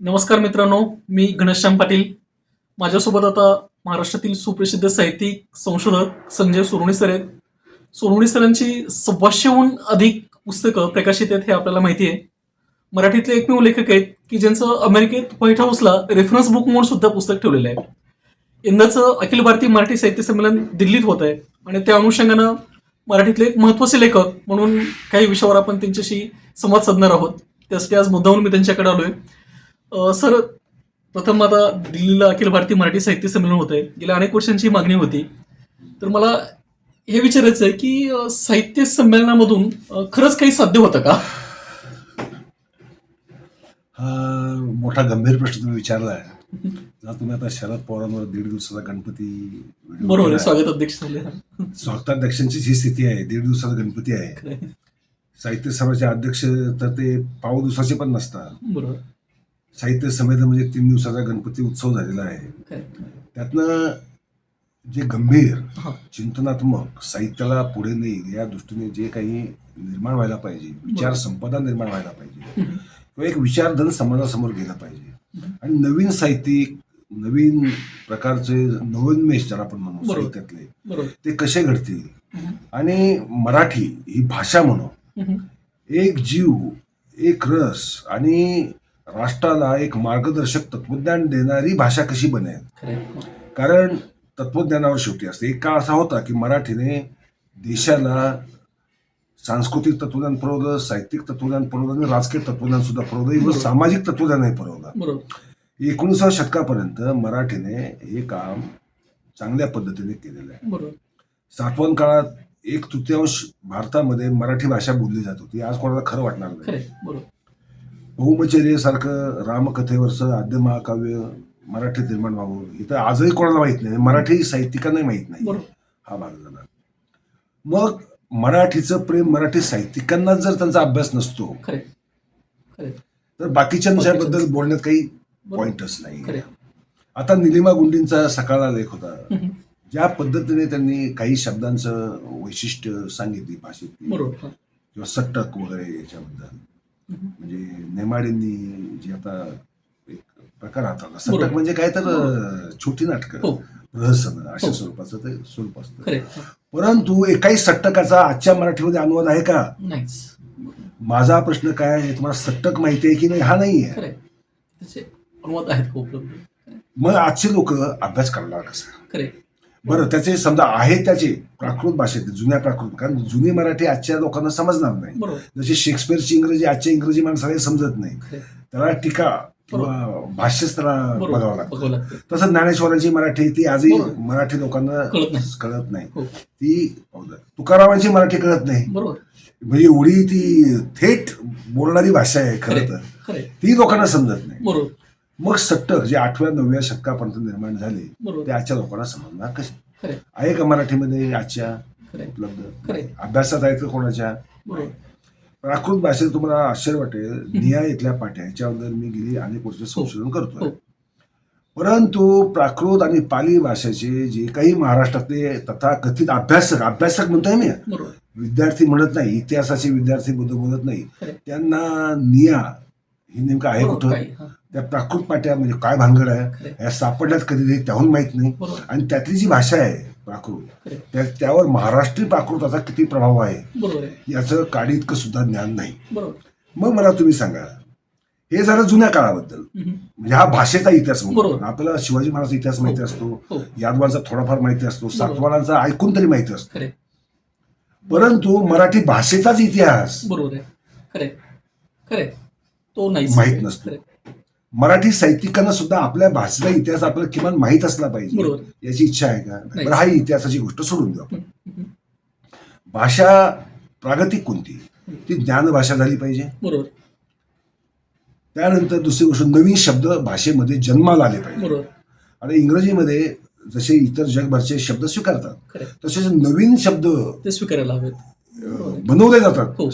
नमस्कार मित्रांनो मी घनश्याम पाटील. माझ्यासोबत आता महाराष्ट्रातील सुप्रसिद्ध साहित्यिक संशोधक संजय सोनवणे सर आहेत. सोनवणे सरांची सव्वाशेहून अधिक पुस्तकं प्रकाशित आहेत हे आपल्याला माहिती आहे. मराठीतले एकमेव लेखक आहेत की ज्यांचं अमेरिकेत व्हाईट हाऊसला रेफरन्स बुक म्हणून सुद्धा पुस्तक ठेवलेलं आहे. यंदाचं अखिल भारतीय मराठी साहित्य संमेलन दिल्लीत होत आहे आणि त्या अनुषंगानं मराठीतले एक महत्त्वाचे लेखक म्हणून काही विषयावर आपण त्यांच्याशी संवाद साधणार आहोत. त्यासाठी आज मुद्दाहून मी त्यांच्याकडे आलो आहे सर प्रथम आता दिल्लीला अखिल भारतीय मराठी साहित्य संमेलन होत आहे गेल्या अनेक वर्षांची मागणी होती. तर मला हे विचारायचं आहे की साहित्य संमेलनामधून खरंच काही साध्य होतं का? हा मोठा गंभीर प्रश्न तुम्ही विचारला आहे जर तुम्ही आता शरद पवारांवर दीड दिवसाचा गणपती बरोबर. स्वागत अध्यक्ष झाले. स्वागताध्यक्षांचीच ही स्थिती आहे दीड दिवसाचा गणपती आहे. साहित्य सभाचे अध्यक्ष तर ते पाव दिवसाचे पण नसतात. बरोबर. साहित्य संमेलन म्हणजे तीन दिवसाचा गणपती उत्सव झालेला आहे त्यातनं जे गंभीर चिंतनात्मक साहित्याला पुढे नेईल या दृष्टीने जे काही निर्माण व्हायला पाहिजे विचार. संपदा निर्माण व्हायला पाहिजे. किंवा एक विचारधन समाजासमोर गेला पाहिजे. आणि नवीन साहित्यिक नवीन प्रकारचे नवोन्मेष ज्याला आपण म्हणू. साहित्यातले ते कसे घडतील. आणि मराठी ही भाषा म्हणून. एक जीव एक रस आणि राष्ट्राला एक मार्गदर्शक तत्वज्ञान देणारी भाषा कशी बनेल. कारण तत्वज्ञानावर शेवटी असते. एक काळ असा होता की मराठीने देशाला सांस्कृतिक तत्वज्ञान पुरवलं साहित्यिक तत्वज्ञान पुरवलं आणि राजकीय तत्वज्ञान सुद्धा पुरवलं. इव्हन. सामाजिक तत्वज्ञानही पुरवलं. एकोणीसाव्या शतकापर्यंत मराठीने हे काम चांगल्या पद्धतीने केलेलं आहे. बरोबर. सातवन काळात एक तृतीयांश भारतामध्ये मराठी भाषा बोलली जात होती. आज कोणाला खरं वाटणार नाही. खरंय बरोबर बहुमचर्य सारखं रामकथेवरचं आद्य महाकाव्य मराठीत निर्माण व्हावं. इथं आजही कोणाला माहीत नाही. मराठी साहित्यिकांनाही माहीत नाही. हा भाग झाला. मग मराठीचं प्रेम मराठी साहित्यिकांना जर त्यांचा अभ्यास नसतो तर बाकीच्यांच्याबद्दल बाकीच्यांचं. बोलण्यात काही पॉइंटच नाही. आता निलिमा गुंडींचा सकाळला लेख होता. ज्या पद्धतीने त्यांनी काही शब्दांचं वैशिष्ट्य सांगितली हा. किंवा सट्टक वगैरे याच्याबद्दल. म्हणजे नेमाडेंनी जी आता एक प्रकार हाताळला. सट्टक बरोबर. म्हणजे काय तर छोटी नाटकं. हो. रहस्य अशा हो. स्वरूपाचं ते स्वरूप असतं. परंतु एकाही सट्टकाचा आजच्या मराठीमध्ये अनुवाद आहे का? माझा प्रश्न काय आहे तुम्हाला सट्टक माहिती आहे की नाही? हा नाही आहे अनुवाद आहेत. मग आजचे लोक अभ्यास करणार कसा बरं त्याचे समजा आहे त्याचे प्राकृत भाषेत जुन्या प्राकृत कारण जुनी मराठी आजच्या लोकांना समजणार नाही. जशी शेक्सपिअरची इंग्रजी आजच्या इंग्रजी माणसाला समजत नाही. त्याला टीका भाष्यच त्याला बघावं लागतं. तसं ज्ञानेश्वरांची मराठी ती आजही. मराठी लोकांना कळत नाही. हो. ती तुकारामांची मराठी कळत नाही. म्हणजे एवढी ती थेट बोलणारी भाषा आहे खरं तर. ती लोकांना समजत नाही. मग सट्टक जे आठव्या नवव्या शतकापर्यंत निर्माण झाले ते आजच्या लोकांना समजणार कसे आहे का मराठीमध्ये आजच्या उपलब्ध. अभ्यासात आहेत का कोणाच्या? प्राकृत भाषेत तुम्हाला आश्चर्य वाटेल. निया इथल्या पाट्या ह्याच्याबद्दल मी गेली अनेक वर्ष संशोधन करतोय. हो. परंतु प्राकृत आणि पाली भाषेचे जे काही महाराष्ट्रातले तथा कथित अभ्यासक अभ्यासक म्हणतोय मी. विद्यार्थी म्हणत नाही इतिहासाचे विद्यार्थी बोलत नाही. त्यांना निया हे नेमकं आहे बरोबर कुठं? हा. त्या प्राकृत पाट्या म्हणजे काय भानगड आहे. या सापडल्यात कधी ते त्याहून माहीत नाही. आणि त्यातली जी भाषा आहे प्राकृत. त्या त्यावर महाराष्ट्रीय प्राकृताचा किती प्रभाव आहे याचं काडीतकं सुद्धा ज्ञान नाही. मग मला तुम्ही सांगा हे झालं जुन्या काळाबद्दल. म्हणजे हा भाषेचा इतिहास म्हणतो. बरोबर. आपल्याला शिवाजी महाराज इतिहास माहिती असतो हो. यादवांचा थोडाफार माहिती असतो सातवारांचा ऐकून तरी माहिती असतो. परंतु मराठी भाषेचाच इतिहास बरोबर आहे. खरे खरे तो नाही माहीत नसतो. मराठी साहित्यिकांना सुद्धा आपल्या भाषेचा इतिहास आपल्याला किमान माहीत असला पाहिजे. बरोबर. याची इच्छा आहे का. बरं हा इतिहासाची गोष्ट सोडून देऊ आपण. भाषा प्रागतिक कोणती? ती ज्ञान भाषा झाली पाहिजे. बरोबर. त्यानंतर दुसरी गोष्ट नवीन शब्द भाषेमध्ये जन्माला आले पाहिजे. बरोबर. आणि इंग्रजीमध्ये जसे इतर जगभरचे शब्द स्वीकारतात खरे तसेच नवीन शब्द ते स्वीकारायला हवेत. अं, बनवले जातात. हो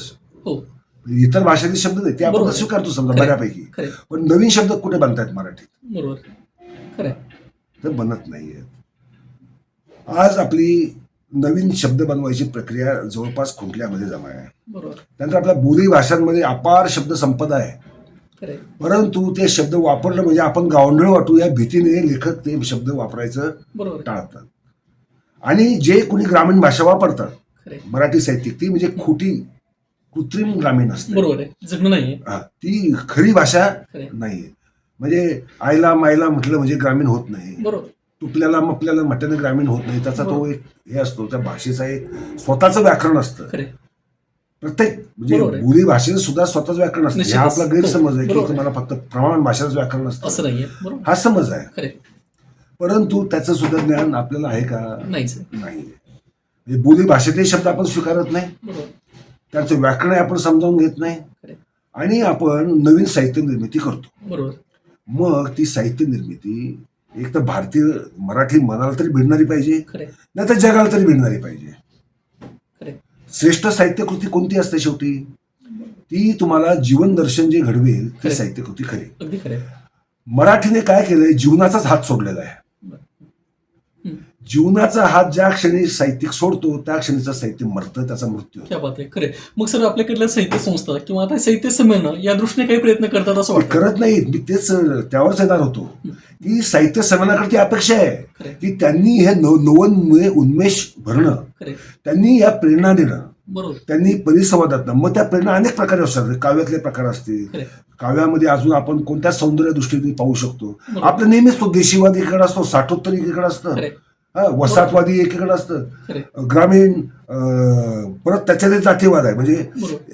हो. इतर भाषेचे शब्द नाही ते आपण बरोबर. स्वीकारतो समजा खरे. बऱ्यापैकी. खरे पण नवीन शब्द कुठे बनतायत मराठीत? बरोबर. खरे तर बनत नाहीयेत आज आपली नवीन शब्द बनवायची प्रक्रिया जवळपास खुंटल्यामध्ये जमा आहे? बरोबर. त्यानंतर आपल्या बोली भाषांमध्ये अपार शब्द संपदा आहे. खरे परंतु ते शब्द वापरलं म्हणजे आपण गावंढळ वाटू या भीतीने लेखक ते शब्द वापरायचं बरोबर. टाळतात. आणि जे कोणी ग्रामीण भाषा वापरतात खरे मराठी साहित्यिक ती म्हणजे खोटी कृत्रिम ग्रामीण असते. बरोबर आहे. जगणं नाहीये. हा, ती खरी भाषा नाहीये. म्हणजे आईला माईला म्हटलं म्हणजे ग्रामीण होत नाही. बरोबर. तुपल्याला मपल्याला म्हटल्यानं ग्रामीण होत नाही. त्याचा तो एक हे असतो त्या भाषेचा एक स्वतःचं व्याकरण असतं. खरे प्रत्येक म्हणजे आहे. बोली भाषेचं सुद्धा स्वतःच व्याकरण असतं. निश्चितच. हा आपला गैरसमज आहे की बरोबर. तुम्हाला फक्त प्रमाण भाषेचं व्याकरण असं असतं नाहीये. बरोबर. हा समज आहे. खरे परंतु त्याचं सुद्धा ज्ञान आपल्याला आहे का? नाहीच आहे. नाही म्हणजे बोली भाषेतले शब्द आपण स्वीकारत नाही. बरोबर. त्यांचं व्याकरण आपण समजावून घेत नाही. आणि आपण नवीन साहित्य निर्मिती करतो. बरोबर. मग ती साहित्य निर्मिती एक तर भारतीय मराठी मनाला तरी भिडणारी पाहिजे नाही तर जगाला तरी भिडणारी पाहिजे. श्रेष्ठ साहित्यकृती कोणती असते शेवटी? ती तुम्हाला जीवन दर्शन जे घडवेल ती खरे. साहित्यकृती खरी मराठीने काय केलंय? जीवनाचाच हात सोडलेला आहे. जीवनाचा हात ज्या क्षणी साहित्यिक सोडतो त्या क्षणीचं साहित्य मरतं त्याचा मृत्यू होतो. क्या बात आहे. खरे मग सर आपल्याकडल्या साहित्य संस्था किंवा आता साहित्य संमेलन या दृष्टीने काही प्रयत्न करतात असं वाटतं? करत नाहीत. मी तेच त्यावरच येणार होतो. की साहित्य संमेलनाकडे ती अपेक्षा आहे की त्यांनी हे नव नवनमुळे उन्मेष भरणं त्यांनी या प्रेरणा देणं बरोबर. त्यांनी परिसंवादात मग त्या प्रेरणा अनेक प्रकारे असतात. काव्यातले प्रकार असतील. काव्यामध्ये अजून आपण कोणत्या सौंदर्य दृष्टीने पाहू शकतो. आपलं नेहमीच तो देशीवादी एकीकडे असतो साठोत्तर एकीकडे असतं. हा, वसाहतवादी एकीकडे असतं. ग्रामीण परत त्याच्यातच जातीवाद आहे. म्हणजे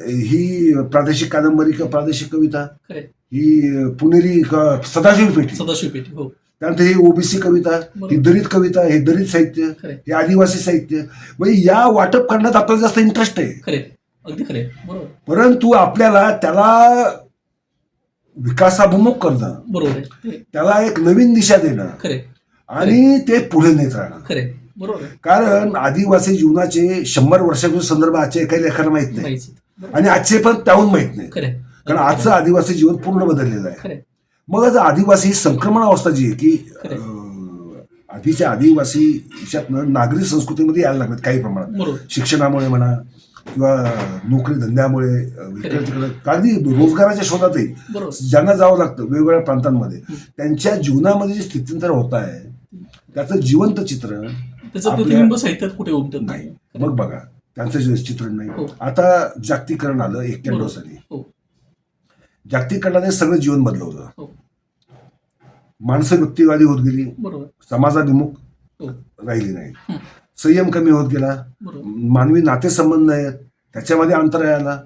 ही प्रादेशिक कादंबरी किंवा प्रादेशिक कविता ही पुणेरी सदाशिव पेठी. सदाशिव पेठी हो. त्यानंतर ही ओबीसी कविता ही. दलित कविता हे दलित साहित्य हे आदिवासी साहित्य. म्हणजे या वाटप करण्यात आपल्याला जास्त इंटरेस्ट आहे. परंतु आपल्याला त्याला विकासाभिमुख करणं त्याला एक नवीन दिशा देणं आणि ते पुढे नेत राहणं खरे बरोबर कारण आदिवासी जीवनाचे शंभर वर्षापूर्वी संदर्भ आजच्या एकाही लेखाला माहीत नाही. आणि आजचे पण त्याहून माहीत नाही. कारण आजचं आदिवासी जीवन पूर्ण बदललेलं आहे. मग आज आदिवासी ही संक्रमण अवस्था जी आहे की आधीच्या आदिवासी याच्यातनं नागरी संस्कृतीमध्ये यायला लागतात काही प्रमाणात. शिक्षणामुळे म्हणा किंवा नोकरी धंद्यामुळे इकडे तिकडे. अगदी रोजगाराच्या शोधातही ज्यांना जावं लागतं वेगवेगळ्या प्रांतांमध्ये त्यांच्या जीवनामध्ये जे स्थित्यंतर होत आहे त्याचं जिवंत चित्र त्याचं प्रतिबिंब साहित्यात कुठे उमटत नाही. मग बघा. त्यांचं चित्रण नाही. हो. आता जागतिकीकरण आलं एक्क्याण्णव. साली. हो. जागतिकीकरणाने सगळं जीवन बदलवलं. हो. माणसं व्यक्तिवादी होत गेली. समाजाभिमुख राहिली नाही. संयम कमी होत गेला. मानवी नातेसंबंध आहेत. त्याच्यामध्ये अंतर आला.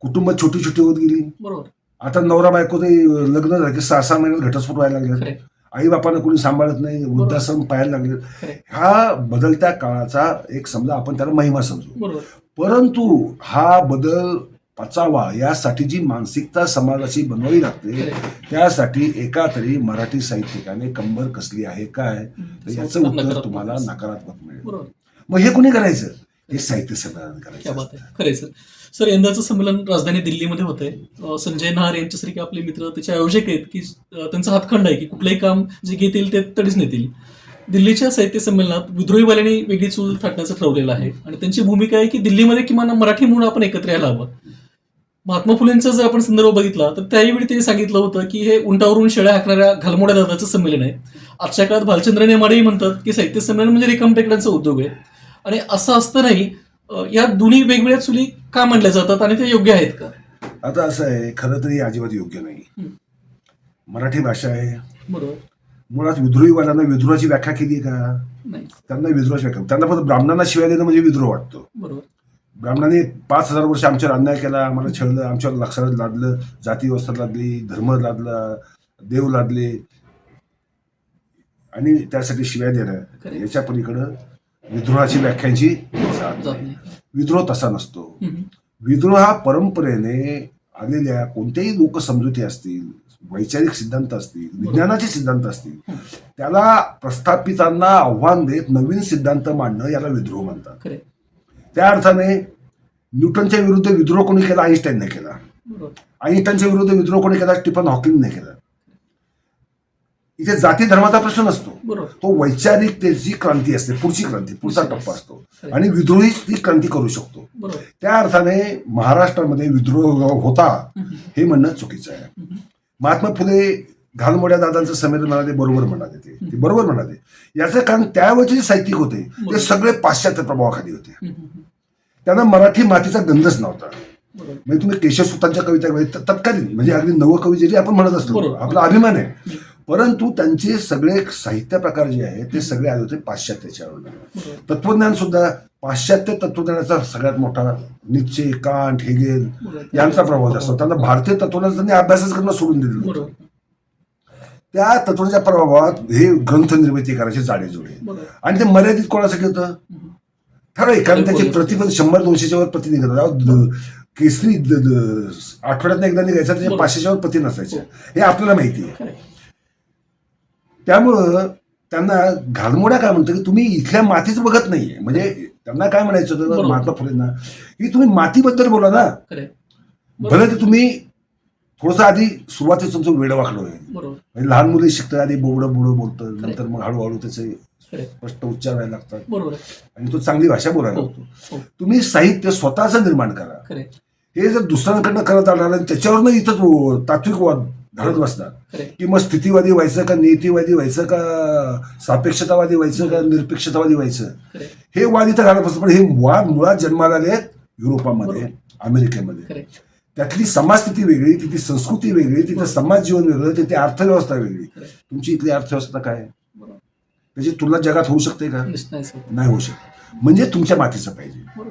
कुटुंब छोटी छोटी होत गेली. बरोबर. आता नवरा बायको ते लग्न झालं की सहा सहा महिन्यात घटस्फोट व्हायला लागले. आई बापानं कोणी सांभाळत नाही वृद्धाश्रम पाहायला लागले. हा बदलत्या काळाचा एक समजा आपण त्याला महिमा समजू. परंतु हा बदल पचावा यासाठी जी मानसिकता समाजाची बनवावी लागते त्यासाठी एका तरी मराठी साहित्यिकाने कंबर कसली आहे काय? तर याचं उत्तर. तुम्हाला नकारात्मक मिळेल. मग हे कोणी करायचं? हे साहित्य संमेलन करायचं खरे सर. सर यंदाचं संमेलन राजधानी दिल्लीमध्ये होतंय. संजय नहार यांच्यासारखे आपले मित्र त्याचे आयोजक आहेत की त्यांचा हातखंड आहे की कुठलंही काम जे घेतील ते तडीच नेतील. दिल्लीच्या साहित्य संमेलनात विद्रोहीवाल्यांनी वेगळी चूल थाटण्याचं ठरवलेलं आहे आणि त्यांची भूमिका आहे की दिल्लीमध्ये किमान मराठी म्हणून आपण एकत्र यायला हवं. महात्मा फुलेंचा जर आपण संदर्भ बघितला तर त्यावेळी त्यांनी सांगितलं होतं की हे उंटावरून शेळ्या हाकणाऱ्या घालमोड्या दादाचं संमेलन आहे. आजच्या काळात भालचंद्र नेमाडेही म्हणतात की साहित्य संमेलन म्हणजे रिकाम टेकड्यांचा उद्योग आहे. आणि असं असतं नाही या दोन्ही वेगवेगळ्या चुली का मांडल्या जातात आणि ते योग्य आहेत का? आता असं आहे खरं तरी अजिबात योग्य नाही. मराठी भाषा आहे. बरोबर. मुळात विद्रोहीवाल्यांना विद्रोहाची व्याख्या केली आहे का? नाही. त्यांना विद्रोहाची व्याख्या त्यांना फक्त ब्राह्मणांना शिवाय देणं म्हणजे विद्रोह वाटतो. बरोबर. ब्राह्मणांनी पाच हजार वर्ष आमच्यावर अन्याय केला आम्हाला छळलं आमच्यावर लक्षात लादलं जाती व्यवस्था लादली धर्म लादला देव लादले. आणि त्यासाठी शिव्या देणं. याच्या पलीकडं विद्रोहाची व्याख्यांची विद्रोह तसा नसतो. विद्रोह हा परंपरेने आलेल्या कोणत्याही लोकसमजुती असतील वैचारिक सिद्धांत असतील विज्ञानाचे सिद्धांत असतील त्याला प्रस्थापितांना आव्हान देत नवीन सिद्धांत मांडणं याला विद्रोह म्हणतात. त्या अर्थाने न्यूटनच्या विरुद्ध विद्रोह कोणी केला आईन्स्टाईनने केला. आईन्स्टाईनच्या विरुद्ध विद्रोह कोणी केला स्टीफन हॉकिंगने केला. इथे जाती धर्माचा प्रश्न नसतो. तो वैचारिकतेची क्रांती असते पुढची क्रांती पुढचा टप्पा असतो. आणि विद्रोही ती क्रांती करू शकतो. त्या अर्थाने महाराष्ट्रामध्ये विद्रोह होता. हे म्हणणं चुकीचं आहे. महात्मा फुले घालमोड्या दादांचं संमेलन म्हणाले बरोबर म्हणाले ते. ते बरोबर म्हणाले. याचं कारण त्यावेळचे जे साहित्यिक होते ते. सगळे पाश्चात्य प्रभावाखाली होते. त्यांना मराठी मातीचा गंधच नव्हता. म्हणजे तुम्ही केशवसुतांच्या कविता म्हणजे तत्कालीन म्हणजे अगदी नवकवी जरी आपण म्हणत असतो. आपला अभिमान आहे. परंतु त्यांचे सगळे साहित्य प्रकार जे आहेत ते सगळे आले होते पाश्चात्याच्यावर बरोबर तत्वज्ञान सुद्धा पाश्चात्य तत्वज्ञानाचा सगळ्यात मोठा निश्चय कांट हेगेल. यांचा प्रभाव जास्त. त्यांना भारतीय तत्वज्ञान त्यांनी अभ्यासच करणं सोडून दिलेलं होतं. त्या तत्वाच्या प्रभावात हे ग्रंथ निर्मिती करायचे जाडेजुडे बरोबर आणि ते मर्यादित कोणासाठी होतं हम्म. ठरव कारण त्याची बरोबर. प्रति पण शंभर दोनशेच्या वर प्रति निघत केसरी आठवड्यात एकदा निघायचा त्याच्या. पाचशेच्या वर प्रति नसायच्या हो. आपल्याला माहिती आहे. त्यामुळं त्यांना घालमोड्या काय म्हणतं की तुम्ही इथल्या मातीच बघत नाहीये. म्हणजे त्यांना काय म्हणायचं होतं. महात्मा फुलेंना? की तुम्ही मातीबद्दल बोला ना. भले ते तुम्ही थोडंसं आधी सुरुवातीच तुमचं वेळ वाकडं होईल. म्हणजे लहान मुली शिकतात आधी बोबडं बुडं बोलतं नंतर मग हळूहळू त्याचे. स्पष्ट उच्चार व्हायला लागतात. आणि तो चांगली भाषा बोलायला हो लागतो. हो तुम्ही साहित्य स्वतःचं निर्माण करा. हे जर दुसऱ्यांकडनं करत आलं त्याच्यावरनं इथं तात्विक बसणार खरे की मग स्थितीवादी व्हायचं का नीतिवादी व्हायचं का सापेक्षतावादी व्हायचं का निरपेक्षतावादी व्हायचं? हे वाद इथं घालत असतात पण हे वाद मुळात जन्माला आले आहेत युरोपामध्ये अमेरिकेमध्ये त्यातली समाजस्थिती वेगळी तिथली संस्कृती वेगळी तिथं समाज जीवन वेगळं तिथे अर्थव्यवस्था वेगळी. तुमची इथली अर्थव्यवस्था काय? आहे? त्याची तुलना जगात होऊ शकते का? नाही होऊ शकत. म्हणजे तुमच्या मातीचं पाहिजे.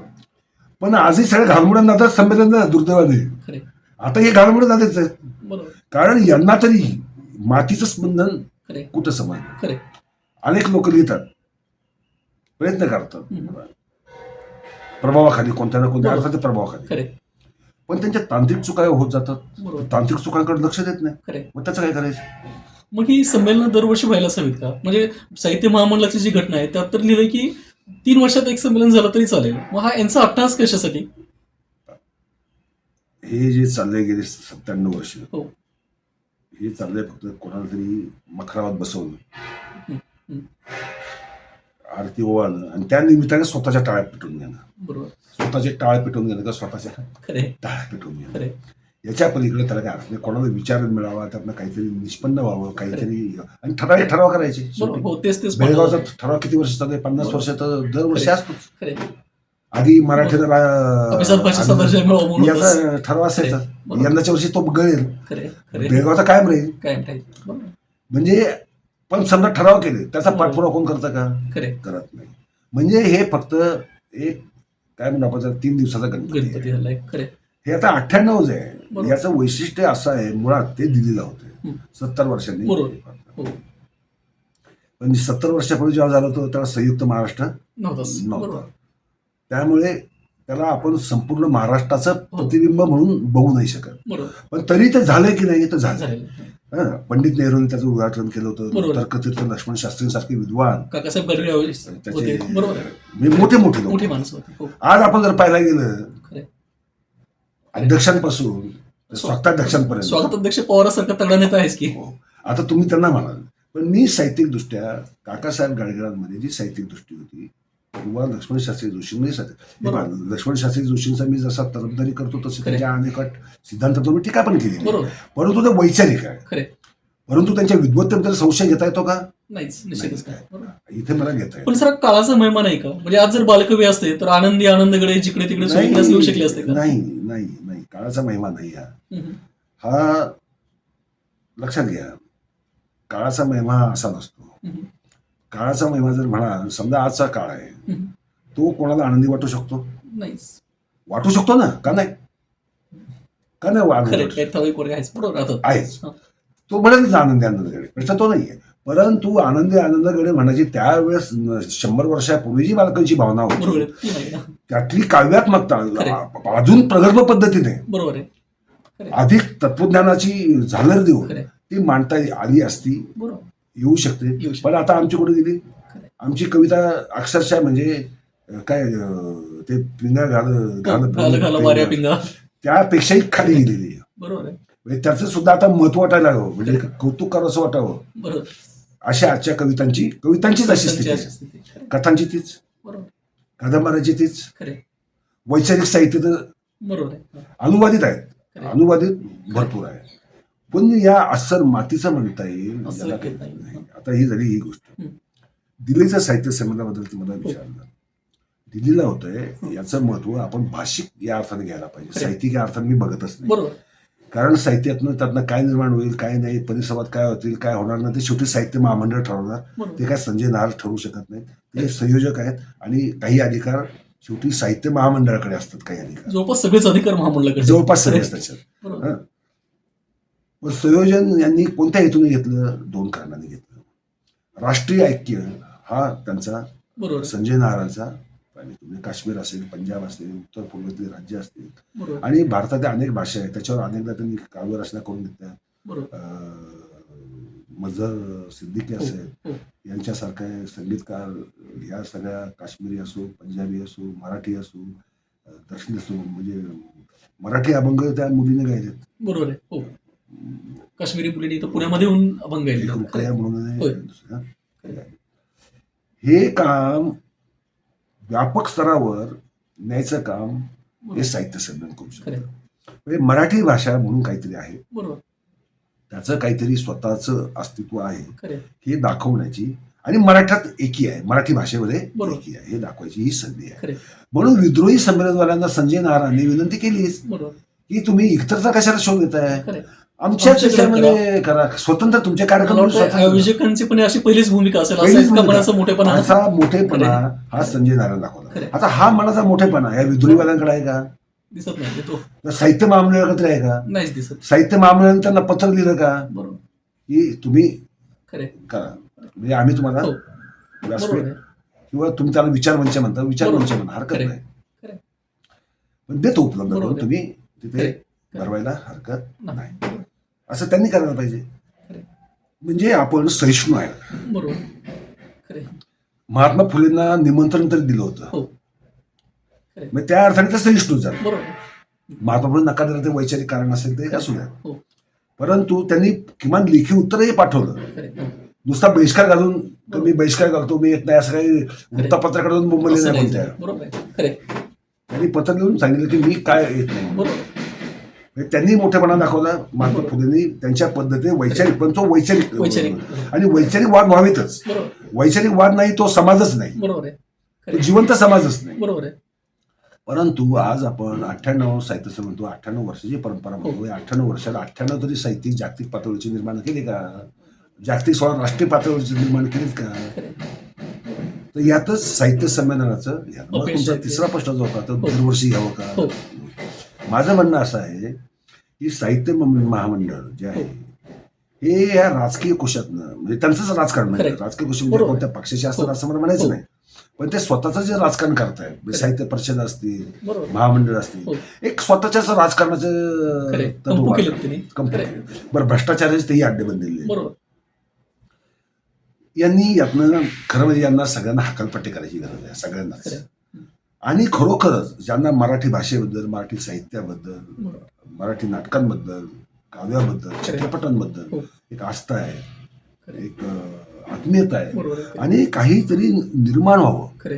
पण आजही सगळ्या घालमुडांना संमेलन दुर्दैवाने. आता हे घालमुडं आहेत. बरोबर. कारण यांना तरी मातीचं स्पंदन खरे कुठं समजलं अनेक लोक लिहितात. प्रयत्न करतात. प्रभावाखाली कोणत्या ना कोणत्या. अर्थाच्या प्रभावाखाली. पण त्यांच्या तांत्रिक चुका होत जातात. तांत्रिक चुकांकडे लक्ष देत नाही. मग त्याचं काय करायचं? मग ही संमेलन दरवर्षी व्हायला हवीत का? म्हणजे साहित्य महामंडळाची जी घटना आहे त्यात तर लिहिलंय की तीन वर्षात एक संमेलन झालं तरी चालेल. मग हा यांचा अट्टहास कशासाठी? हे जे चाललंय गेले सत्त्याण्णव वर्ष. हो चाललंय फक्त कोणाला तरी मखरावत बसवलं. आरती ओवाळणं आणि त्या निमित्ताने स्वतःच्या टाळ्या पेटून घेणं बरोबर. स्वतःचे टाळ पेटून घेणं का स्वतःच्या टाळ्या पेटून घेणं याच्या पलीकडे त्याला काय अर्थ नाही. कोणाला विचार मिळावा त्यातनं काहीतरी निष्पन्न व्हावं काहीतरी आणि ठराव ठराव करायचे. हो बेळगावचा ठराव किती वर्ष चालू आहे? पन्नास वर्ष तर दरवर्षी. असतोच. आधी मराठीला रा- अभिजात भाषेचा दर्जा मिळावा म्हणून याचा. ठराव असायचा. यंदाच्या वर्षी तो गळेल बेळगावचा कायम राहील. म्हणजे पण समजा ठराव केले त्याचा. पाठपुरावा कोण करतं का? करत नाही. म्हणजे हे फक्त एक काय म्हणतो आपण तीन दिवसाचा गणपती हे आता अठ्ठ्याण्णवच आहे. याचं वैशिष्ट्य असं आहे मुळात ते दिलेलं होतं. सत्तर वर्षांनी. हो. पण सत्तर वर्षापूर्वी जेव्हा झालं होतं तेव्हा संयुक्त महाराष्ट्र नव्हता. त्यामुळे त्याला आपण संपूर्ण महाराष्ट्राचं. प्रतिबिंब म्हणून बघू नाही शकत. पण तरी ते झालंय की नाही तर झालं हं, पंडित नेहरूंनी त्याचं उद्घाटन केलं होतं. तर्कतीर्थ लक्ष्मण शास्त्रींसारखे विद्वान. त्याचे मोठे मोठे लोक. हो. आज आपण जर पाहायला गेलं अध्यक्षांपासून स्वागताध्यक्षांपर्यंत. स्वागताध्यक्ष पवारासारखा तगडा नेता आहेच की. हो. आता तुम्ही त्यांना म्हणाल पण मी साहित्यिक दृष्ट्या काकासाहेब गाडगिळांमध्ये जी साहित्यिक दृष्टी होती किंवा लक्ष्मण शास्त्री जोशी साहित्य- हे लक्ष्मण शास्त्री जोशींचा मी जसा तरफदारी करतो तसे. त्यांच्या अनेकट सिद्धांतावर मी टीका पण केली बरोबर. परंतु ते वैचारिक आहे. परंतु त्यांच्या विद्वत्तेबद्दल संशय घेता येतो का? इथे मला घेता पण सर काळाचा महिमा नाही का? म्हणजे आज जर बालकवी असते तर आनंदी आनंदगडे जिकडे तिकडे येऊ शकले असते का? नाही नाही नाही. काळाचा महिमा नाही हा. हा लक्षात घ्या. काळाचा महिमा असा नसतो. काळाचा महिमा जर म्हणा समजा आजचा काळ आहे. तो कोणाला आनंदी वाटू शकतो? नाहीच. वाटू शकतो ना? का नाही? का नाही आहेच. तो म्हणेल आनंदी आनंदगडे प्रश्न तो नाहीये. परंतु आनंदी आनंदगडे म्हणायची त्यावेळेस शंभर वर्षापूर्वी जी बालकांची भावना होती. नाही त्यातली काव्यात्मकता अजून प्रगल्भ पद्धतीने. बरोबर अधिक तत्वज्ञानाची झालर देऊन ती मांडता आली असती. बरोबर. येऊ शकते. पण आता आमची कुठे गेली खरे. आमची कविता अक्षरशः म्हणजे काय ते पिंगा घाल घाल त्यापेक्षाही खाली गेलेली बरोबर आहे. म्हणजे त्याचं सुद्धा आता महत्त्व वाटायला हवं. म्हणजे कौतुक करावं असं वाटावं. अशा आजच्या कवितांची कवितांचीच अशी स्थिती. कथांची तीच. कादंबऱ्याची तीच. वैचारिक साहित्य तर अनुवादित आहेत. अनुवादित भरपूर आहे. पण या अस्सल मातीचं म्हणता येईल काही नाही. आता ही झाली ही गोष्ट. दिल्लीच्या साहित्य संमेलनाबद्दल तुम्हाला हो. विचारलं. दिल्लीला होतंय याचं महत्त्व आपण भाषिक या अर्थाने घ्यायला पाहिजे. खरं. साहित्यिक या अर्थाने मी बघतच नाही. बरोबर. कारण साहित्यातनं त्यातनं काय निर्माण होईल काय नाही परिसरात काय होतील काय होणार नाही ते शेवटी साहित्य महामंडळ ठरवणार. बरोबर. ते काय संजय नार ठरवू शकत नाहीत. ते संयोजक आहेत आणि काही अधिकार शेवटी साहित्य महामंडळाकडे असतात काही अधिकार. जवळपास सगळेच अधिकार महामंडळाकडे जवळपास सगळे असतात त्याच्यात. बरोबर. हं. पण संयोजन यांनी कोणत्या हेतूने घेतलं? दोन कारणाने घेतलं. राष्ट्रीय ऐक्य हा त्यांचा बरोबर. संजय तुम्ही काश्मीर असेल पंजाब असेल उत्तर पूर्वेतले राज्य असतील. आणि भारताच्या अनेक भाषा आहेत. त्याच्यावर अनेकदा त्यांनी काव्य रचना करून घेतल्या. मजहर सिद्दीकी असेल हो. यांच्यासारखे संगीतकार या सगळ्या काश्मीरी असो पंजाबी असो मराठी असो दक्षिण असो म्हणजे मराठी अभंग त्या मुलीने गायलेत. बरोबर आहे. हो. काश्मीरी मुलींनी इथं पुण्यामध्ये येऊन अभंग आहे. हे काम व्यापक स्तरावर न्यायचं काम हे साहित्य संमेलन करू शकतं. म्हणजे मराठी भाषा म्हणून काहीतरी आहे. बरोबर. त्याचं काहीतरी स्वतःचं अस्तित्व आहे. हे दाखवण्याची आणि मराठात एकी आहे. मराठी भाषेमध्ये. एकी आहे. हे दाखवायची ही संधी आहे. म्हणून विद्रोही संमेलनवाल्यांना संजय नारायणने विनंती बरोबर. की तुम्ही इतरचा कशाला शोध घेताय? आमच्या त्याच्यामध्ये करा. स्वतंत्र तुमचे मला कार्यक्रम वाटतं स्वतंत्र- आयोजकांची पण अशी पहिलीच भूमिका असेल पहिलीच असं इतका भूमिका. मनाचा मोठेपणा असा मोठेपणा हा संजय नारायण दाखवला. आता हा मनाचा मोठेपणा या विद्रोहीवाल्यांकडे आहे का? दिसत नाही तो तर साहित्य महामंडळाकडे आहे का? नाहीच दिसत. साहित्य महामंडळाने त्यांना पत्र दिलं का? बरोबर. की तुम्ही खरे करा. म्हणजे आम्ही तुम्हाला हो. व्यासपीठ बरोबर आहे. किंवा तुम्ही त्याला विचारमंच म्हणता विचारमंच बरोबर. म्हणा. हरकत. नाही. पण देतो उपलब्ध बरोबर करून आहे. तुम्ही तिथे. भरवायला हरकत नाही. नाही. असं त्यांनी करायला पाहिजे. म्हणजे आपण सहिष्णू आहे. बरोबर. महात्मा फुलेंना निमंत्रण तरी दिलं होतं. हो. मग त्या अर्थाने ते सहिष्णू झालं. महात्मा फुले नका दिलं ते वैचारिक कारण असेल ते असू द्या. हो. परंतु त्यांनी किमान लेखी उत्तरही पाठवलं. हो. नुसता बहिष्कार घालून तर मी बहिष्कार घालतो मी येत नाही असं काही वृत्तपत्राकडून मुंबईला नाही त्यांनी पत्र लिहून सांगितलं की मी काय येत नाही. त्यांनी मोठेपणा दाखवला महात्मा फुलेंनी त्यांच्या पद्धतीने वैचारिक पण तो वैचारिक. आणि वैचारिक वाद व्हावेतच. वैचारिक वाद नाही तो समाजच नाही. बरोबर आहे. जिवंत समाजच नाही. बरोबर आहे. परंतु आज आपण अठ्ठ्याण्णव साहित्य म्हणतो अठ्ठ्याण्णव वर्षाची परंपरा म्हणतो. या अठ्ठ्याण्णव वर्षात अठ्ठ्याण्णव तरी साहित्यिक जागतिक पातळीची निर्माण केली का? जागतिक सोळा राष्ट्रीय पातळीची निर्माण केलीत का? तर यातच साहित्य संमेलनाचं तुमचा. तिसरा प्रश्न जो होता तो हो. दरवर्षी घ्यावं हो. का माझं म्हणणं असं आहे की साहित्य महामंडळ जे आहे हे या राजकीय कोशातनं म्हणजे त्यांचंच राजकारण खरंय. राजकीय कोश म्हणजे. कोणत्या पक्षाचे असतात हो. असं मला म्हणायचं हो. नाही पण ते स्वतःचं जे राजकारण करतायत म्हणजे. साहित्य परिषद असतील महामंडळ असतील हो एक स्वतःच्या असं राजकारणाचं तत्व कंपू वाटतं. केलेत त्यांनी कंपू खरे केलं. बरं भ्रष्टाचाराचे तेही अड्डे बनलेले यांनी यातनं खरं म्हणजे यांना सगळ्यांना हकालपट्टी करायची गरज आहे सगळ्यांनाच. आणि खरोखरच ज्यांना मराठी भाषेबद्दल मराठी साहित्याबद्दल मराठी नाटकांबद्दल काव्याबद्दल. चित्रपटांबद्दल हो. एक आस्था आहे एक आत्मीयता आहे. आणि काहीतरी निर्माण व्हावं.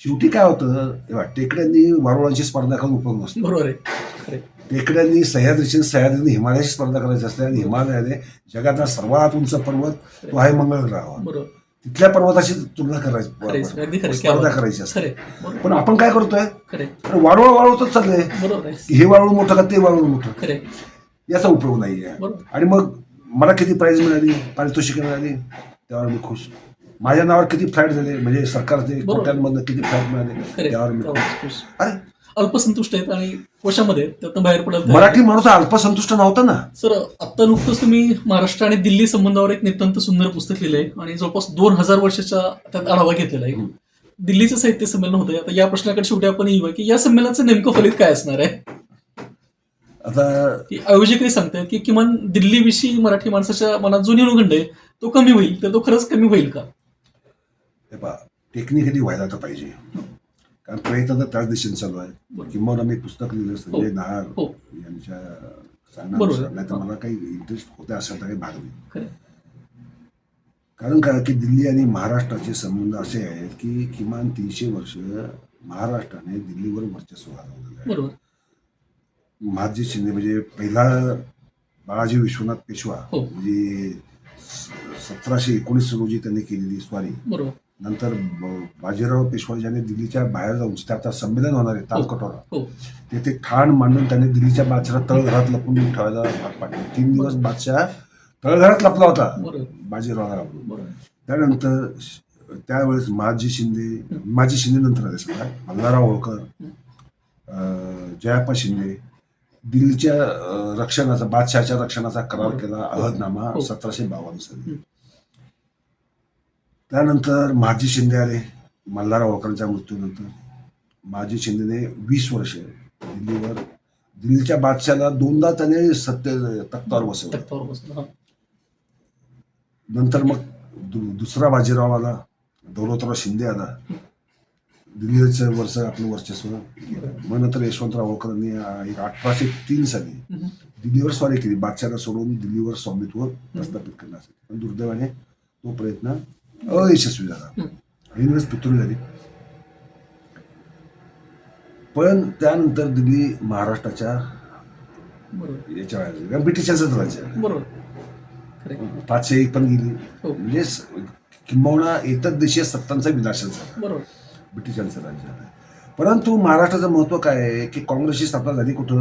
शेवटी काय होतं टेकड्यांनी वारुळांची स्पर्धा करून उपयोग नसतो. बरोबर आहे टेकड्यांनी सह्याद्रीची सह्याद्रीने हिमालयाची स्पर्धा करायची असते आणि हिमालयाने जगातला सर्वात उंच पर्वत तो आहे मंगळ ग्रहावर बरोबर. तिथल्या पर्वताशी तुलना करायची. अगदी खरे स्पर्धा करायची असते. खरे पण आपण काय करतोय? खरे वाळवळ वाळवतच चाललंय. बरोबर आहे. हे वाळवळ मोठं का ते वाळवळ मोठं? खरे याचा उपयोग नाहीये. बरोबर. आणि मग मला किती प्राईज मिळाली? पारितोषिकं मिळाली? त्यावर मी खुश. माझ्या नावावर किती फ्लॅट झाले? म्हणजे सरकारचे. कोट्यांमधनं किती फ्लॅट मिळाले? त्यावर मी प्रवास खुश. अरे अल्पसंतुष्ट आहेत आणि कोशामध्ये त्यातनं बाहेर पडत. मराठी माणूस हा अल्पसंतुष्ट नव्हता ना? सर आत्ता नुकतंच तुम्ही महाराष्ट्र आणि दिल्ली संबंधावर एक नितांत सुंदर पुस्तक लिहिलंय आणि जवळपास दोन हजार वर्षाच्या त्यात आढावा घेतलेला आहे. दिल्लीचं साहित्य संमेलन होतं आता या प्रश्नाकडे शेवटी आपण येऊया की या संमेलनाचं नेमकं फलित काय असणार आहे? आता आयोजकही सांगतात की किमान दिल्लीविषयी मराठी माणसाच्या मनात जो न्यूनगंड आहे तो कमी होईल तर तो खरंच कमी होईल का? टेक्निकली व्हायला तर पाहिजे. कारण प्रयत्न तर त्याच दिशेने चालू आहे. किंवा मी पुस्तक लिहिलं संजय हो. नहार हो. यांच्या. सांगण्यानुसार. नाही तर मला काही इंटरेस्ट होते असा काही भाग नाही. कारण काय की दिल्ली आणि महाराष्ट्राचे संबंध असे आहेत की किमान तीनशे वर्ष महाराष्ट्राने दिल्लीवर वर्चस्व गाजवलेलं आहे. महाजी शिंदे म्हणजे पहिला बाळाजी विश्वनाथ पेशवा. हो. म्हणजे सतराशे एकोणीस रोजी त्यांनी केलेली स्वारी. बरोबर. नंतर बाजीराव पेशवा ज्याने दिल्लीच्या बाहेर जाऊन आता संमेलन होणार आहे तालकटोरा हो तेथे ठाण मांडून त्यांनी दिल्लीच्या बादशाला तळघरात लपून ठेवायला भाग पाडले. तीन दिवस बादशाह तळघरात लपला होता बाजीरावाला त्यानंतर त्यावेळेस महाजी शिंदे माजी शिंदे नंतर आले सगळ्या मल्हारराव होळकर अं, जयाप्पा शिंदे दिल्लीच्या रक्षणाचा बादशहाच्या रक्षणाचा करार केला अहदनामा हो. सतराशे बावन्न साली. हं. त्यानंतर महाजी शिंदे आले मल्हारराव होळकरांच्या मृत्यूनंतर. महाजी शिंदेने वीस वर्ष दिल्लीवर दिल्लीच्या बादशहाला दोनदा त्याने सत्य तख्तावर बसवलं नंतर मग दु- दुसरा बाजीराव आला दौलतराव शिंदे आला. दिल्लीचं वर्ष आपलं वर्चस्व. मग नंतर यशवंतराव होळकरांनी अं, एक अठराशे तीन साली. दिल्लीवर स्वारी केली. बादशाला सोडून दिल्लीवर स्वामित्व प्रस्थापित करण्यासाठी. पण दुर्दैवाने तो प्रयत्न अयशस्वी झाला. ऐनवेळेस पितुरी झाली पण त्यानंतर दिल्ली महाराष्ट्राच्या याच्या झाली. कारण ब्रिटिशांचंच राज्य आहे. बरोबर पाचशे एक पण गेली हो म्हणजे स- किंबहुना एकच देशीय सत्तांचा विनाशच झाला बरोबर ब्रिटिशांचं राज्य परंतु महाराष्ट्राचं महत्त्व काय आहे की काँग्रेसची स्थापना झाली कुठं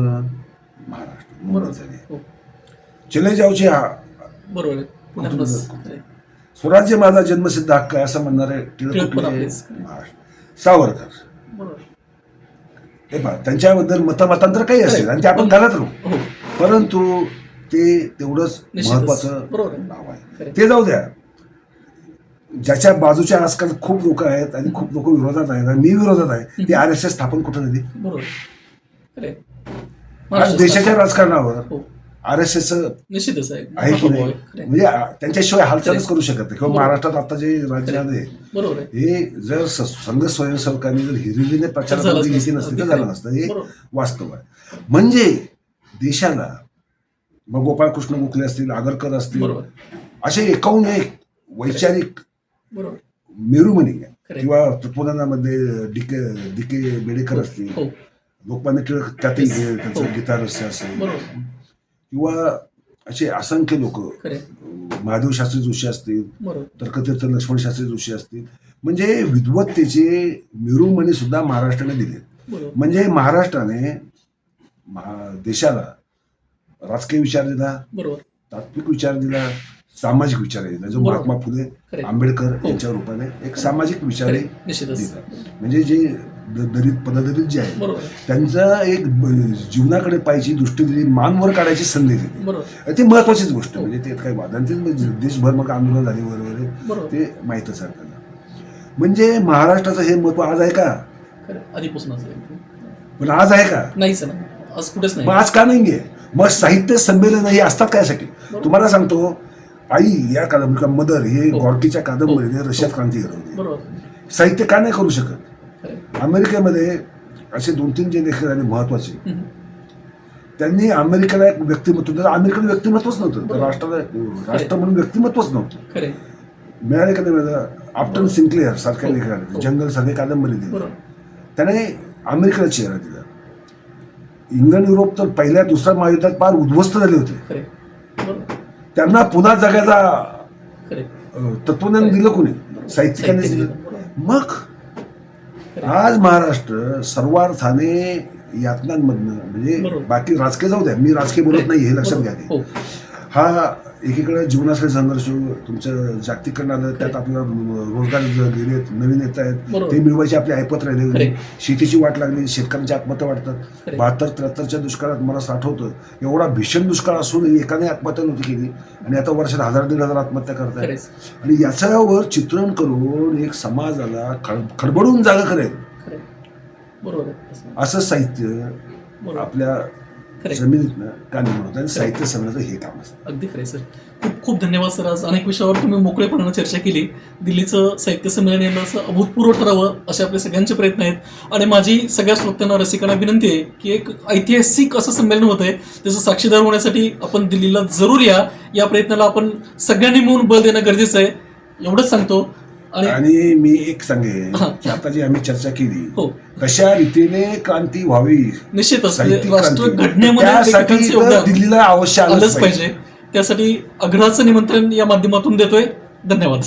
महाराष्ट्र मुंबईत बरोबर झाली हो चले जाऊची हा बरोबर आहे पुण्यात बस स्वराज्य माझा जन्मसिद्ध हक्क आहे असं म्हणणारे टिळक कुठले? सावरकर. हे पहा त्यांच्याबद्दल मतमतांतर काही असेल आणि ते आपण घालत राहू. हो. परंतु ते तेवढंच. महत्वाचं. नाव आहे. ते जाऊ द्या. ज्याच्या बाजूच्या आजकाल खूप लोक आहेत आणि खूप लोक विरोधात आहेत आणि मी विरोधात आहे ते आर एस एस स्थापन कुठं झाली? देशाच्या राजकारणावर हो. आर एस एस निश्चितच आहे. की नाही? म्हणजे त्यांच्याशिवाय हालचालच करू शकत नाही. किंवा. महाराष्ट्रात आता जे राज्य आहे. बरोबर हे जर संघ स्वयंसेवकांनी जर हिरिरीने झालंच घेतली नसतं. तर झालं. नसतं. हे. वास्तव आहे. म्हणजे देशाला मग गोपाळकृष्ण गोखले असतील आगरकर असतील असे एकाहून एक वैचारिक मेरुमणी. किंवा तत्वज्ञानामध्ये डिके डिके बेडेकर असतील हो लोकमान्य टिळक त्यातही हो. त्यांचं गीता रहस्य असेल किंवा असे असंख्य लोक महादेव शास्त्री जोशी असतील तर्कतीर्थ लक्ष्मण शास्त्री जोशी असतील म्हणजे विद्वत्तेचे मेरुमणी सुद्धा महाराष्ट्राने दिले म्हणजे महाराष्ट्राने महा देशाला राजकीय विचार दिला तात्विक विचार दिला सामाजिक विचार दिला. जो. महात्मा फुले आंबेडकर हो. यांच्या रूपाने एक सामाजिक निश्चितच. दिला. म्हणजे जे दलित पददलित जे आहे बरोबर. त्यांचा एक जीवनाकडे पाहिजे दृष्टी दिली मानवर काढायची संधी दिली ती महत्वाचीच गोष्ट म्हणजे ते काही म्हणजे देशभर मग आंदोलन झाले वगैरे ते माहीतच आपल्याला म्हणजे महाराष्ट्राचं हे महत्त्व आज आहे का? पण आज आहे का? नाहीच ना आज कुठेच नाही. आज का नाहीये? मग साहित्य संमेलन हे असतात कायसाठी. तुम्हाला सांगतो आई या कादंबरी मदर हे हो. गॉर्कीच्या कादंबरीने रशियात क्रांती घडवली. साहित्य का नाही करू शकत? अमेरिकेमध्ये असे दोन तीन जे लेखक झाले महत्त्वाचे. त्यांनी अमेरिकेला एक व्यक्तिमत्व दिलं. अमेरिकेला व्यक्तिमत्वच नव्हतं. राष्ट्राला राष्ट्र म्हणून व्यक्तिमत्वच नव्हतं. मिळाले का नाही आफ्टन सिंक्लेअर सारख्या हो. लेखकाने हो. जंगल सारखी कादंबरी दिली. त्याने अमेरिकेला चेहरा दिला. इंग्लंड युरोप तर पहिल्या दुसऱ्या महायुद्धात फार उद्ध्वस्त झाले होते. त्यांना पुन्हा जगायला तत्वज्ञान दिलं कोणी? साहित्यिकांनीच दिलं. मग आज महाराष्ट्र सर्वार्थाने यातनांमधनं म्हणजे. बाकी राजकीय जाऊ द्या मी राजकीय बोलत नाही हे लक्षात घ्या हो. हा एकीकडे जीवनासाठी संघर्ष तुमचं जागतिकरण आलं त्यात आपल्याला रोजगार ज- गेले नवीन येत आहेत. ते मिळवायचे आपले ऐपत राहिले खरे. शेतीची वाट लागली शेतकऱ्यांची आत्महत्या वाटतात. बहात्तर त्र्याहत्तरच्या दुष्काळात मला असं आठवतं एवढा भीषण दुष्काळ असून एकाने आत्महत्या नव्हती केली आणि आता वर्षात हजार दीड हजार आत्महत्या करतायत आणि याच्यावर चित्रण करून एक समाजाला खड खडबडून जागा करेल असं. साहित्य आपल्या जमिनीतनं का निर्माण आणि साहित्य संग्रहाचं हे काम असतं. अगदी खरे सर. खूप खूप धन्यवाद सर. आज अनेक विषयावर तुम्ही मोकळेपणानं चर्चा केली. दिल्लीचं साहित्य संमेलन यंदा असं अभूतपूर्व ठरावं असे आपले सगळ्यांचे प्रयत्न आहेत. आणि माझी सगळ्या श्रोत्यांना रसिकांना विनंती आहे की एक ऐतिहासिक असं संमेलन होत आहे त्याचं साक्षीदार होण्यासाठी आपण दिल्लीला जरूर या. या प्रयत्नाला आपण सगळ्यांनी मिळून बळ देणं गरजेचं आहे. एवढंच सांगतो. आणि मी एक सांगेन. की आता जी आम्ही चर्चा केली. हो. तशा रीतीने क्रांती व्हावी? निश्चितच म्हणजे साहित्यिक राष्ट्र क्रांती. घडण्यामध्ये त्यासाठी लेखकांचं तर योगदान दिल्लीला अवश्य आलंच आलंच पाहिजे. त्यासाठी अग्रहाचं निमंत्रण या माध्यमातून देतोय. धन्यवाद.